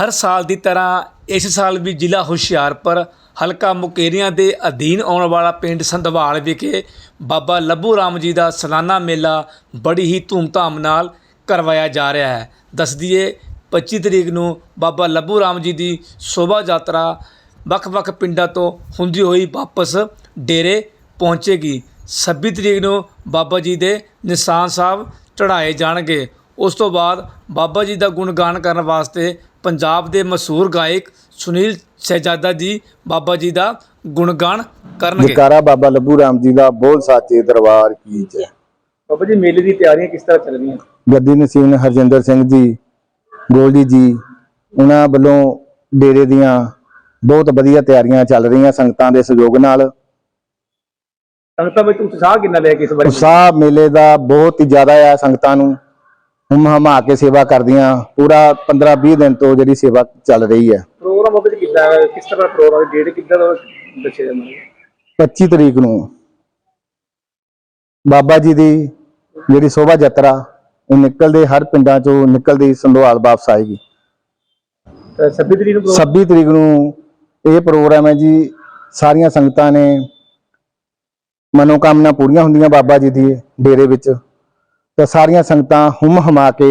ਹਰ ਸਾਲ ਦੀ ਤਰ੍ਹਾਂ ਇਸ ਸਾਲ ਵੀ ਜ਼ਿਲ੍ਹਾ ਹੁਸ਼ਿਆਰਪੁਰ, ਹਲਕਾ ਮੁਕੇਰੀਆਂ ਦੇ ਅਧੀਨ ਆਉਣ ਵਾਲਾ ਪਿੰਡ ਸੰਧਵਾਲ ਵਿਖੇ ਬਾਬਾ ਲੱਭੂ ਰਾਮ ਜੀ ਦਾ ਸਾਲਾਨਾ ਮੇਲਾ ਬੜੀ ਹੀ ਧੂਮਧਾਮ ਨਾਲ ਕਰਵਾਇਆ ਜਾ ਰਿਹਾ ਹੈ। ਦੱਸ ਦਈਏ 25 ਤਰੀਕ ਨੂੰ ਬਾਬਾ ਲੱਭੂ ਰਾਮ ਜੀ ਦੀ ਸ਼ੋਭਾ ਯਾਤਰਾ ਵੱਖ-ਵੱਖ ਪਿੰਡਾਂ ਤੋਂ ਹੁੰਦੀ ਹੋਈ ਵਾਪਸ ਡੇਰੇ ਪਹੁੰਚੇਗੀ। 26 ਤਰੀਕ ਨੂੰ ਬਾਬਾ ਜੀ ਦੇ ਨਿਸ਼ਾਨ ਸਾਹਿਬ ਚੜਾਏ ਜਾਣਗੇ। ਉਸ ਤੋਂ ਬਾਅਦ ਬਾਬਾ ਜੀ ਦਾ ਗੁਣਗਾਨ ਕਰਨ ਵਾਸਤੇ ਪੰਜਾਬ ਦੇ ਮਸ਼ਹੂਰ ਗਾਇਕ ਸੁਨੀਲ ਸ਼ਹਿਜ਼ਾਦਾ ਜੀ ਬਾਬਾ ਜੀ ਦਾ ਗੁਣਗਾਨ ਕਰਨਗੇ। ਜਕਾਰਾ ਬਾਬਾ ਲੱਭੂ ਰਾਮ ਜੀ ਦਾ ਬੋਲ ਸਾਚੇ ਦਰਬਾਰ ਕੀ ਜੈ। ਬਾਬਾ ਜੀ ਮੇਲੇ ਦੀ ਤਿਆਰੀਆਂ ਕਿਸ ਤਰ੍ਹਾਂ ਚੱਲ ਰਹੀਆਂ? ਗੱਦੀ ਨਸੀਬ ਹਰਜਿੰਦਰ ਸਿੰਘ ਜੀ ਗੋਲਡੀ ਜੀ ਉਹਨਾਂ ਵੱਲੋਂ ਡੇਰੇ ਦੀਆਂ ਬਹੁਤ ਵਧੀਆ ਤਿਆਰੀਆਂ ਚੱਲ ਰਹੀਆਂ ਸੰਗਤਾਂ ਦੇ ਸਹਿਯੋਗ ਨਾਲ। ਸੰਗਤਾਂ ਵਿੱਚ ਉਤਸ਼ਾਹ ਕਿੰਨਾ ਲਿਆ ਕਿ ਇਸ ਉਤਸ਼ਾਹ ਮੇਲੇ ਦਾ ਬਹੁਤ ਹੀ ਜ਼ਿਆਦਾ ਆ ਸੰਗਤਾਂ ਨੂੰ। ਹਮ ਹਮਾ ਕੇ ਸੇਵਾ ਕਰਦੀਆਂ ਪੂਰਾ 15-20 ਦਿਨ ਤੋਂ ਜਿਹੜੀ ਸੇਵਾ ਚੱਲ ਰਹੀ ਹੈ। ਪ੍ਰੋਗਰਾਮ ਜੀ ਕਿੱਦਾਂ ਕਿਸ ਤਰ੍ਹਾਂ ਪ੍ਰੋਗਰਾਮ ਡੇਟ ਕਿੱਦਾਂ ਦਾ ਦੱਸਿਆ ਜਾਂਦਾ 25 ਤਰੀਕ ਨੂੰ ਬਾਬਾ ਜੀ ਦੀ ਜਿਹੜੀ ਸ਼ੋਭਾ ਯਾਤਰਾ ਉਹ ਨਿਕਲਦੇ ਹਰ ਪਿੰਡਾਂ ਚੋਂ ਨਿਕਲਦੀ ਸੰਧਵਾਲ ਵਾਪਸ ਆਏਗੀ। ਤਾਂ 26 ਤਰੀਕ ਨੂੰ 26 ਤਰੀਕ ਨੂੰ ਇਹ ਪ੍ਰੋਗਰਾਮ ਹੈ ਜੀ ਸਾਰੀਆਂ ਸੰਗਤਾਂ ਨੇ ਮਨੋਕਾਮਨਾ ਪੂਰੀਆਂ ਹੁੰਦੀਆਂ ਬਾਬਾ ਜੀ ਦੀ ਡੇਰੇ ਵਿੱਚ। ਤੇ ਸਾਰੀਆਂ ਸੰਗਤਾਂ ਹੁਮ ਹਮਾ ਕੇ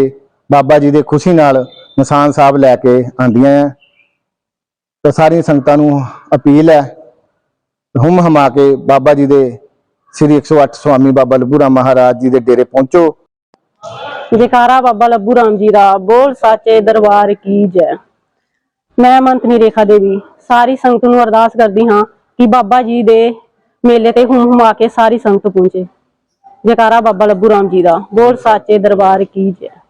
ਬਾਬਾ ਜੀ ਦੇ ਖੁਸ਼ੀ ਨਾਲ ਨਿਸ਼ਾਨ ਸਾਹਿਬ ਲੈ ਕੇ ਆਂਦੀਆਂ ਆ। ਤੇ ਸਾਰੀਆਂ ਸੰਗਤਾਂ ਨੂੰ ਅਪੀਲ ਹੈ ਹੁਮ ਹਮਾ ਕੇ ਬਾਬਾ ਜੀ ਦੇ ਸ੍ਰੀ 108 ਸੁਆਮੀ ਬਾਬਾ ਲਬੂਰਾ ਮਹਾਰਾਜ ਜੀ ਦੇ ਡੇਰੇ ਪਹੁੰਚੋ। ਜੈਕਾਰਾ ਬਾਬਾ ਲੱਭੂ ਰਾਮ ਜੀ ਦਾ ਬੋਲ ਸਾਚੇ ਦਰਬਾਰ ਕੀ ਜੈ। ਮੈਂ ਮੰਤਨੀ ਰੇਖਾ ਦੇਵੀ, ਸਾਰੀ ਸੰਗਤ ਨੂੰ ਅਰਦਾਸ ਕਰਦੀ ਹਾਂ ਕਿ ਬਾਬਾ ਜੀ ਦੇ ਮੇਲੇ ਤੇ ਹੁਮ ਹੁਮਾ ਕੇ ਸਾਰੀ ਸੰਗਤ ਪਹੁੰਚੇ। ਜਕਾਰਾ ਬਾਬਾ ਲੱਭੂ ਰਾਮ ਜੀ ਦਾ। ਬੋਲ ਸਾਚੇ ਦਰਬਾਰ ਕੀ ਜੈ।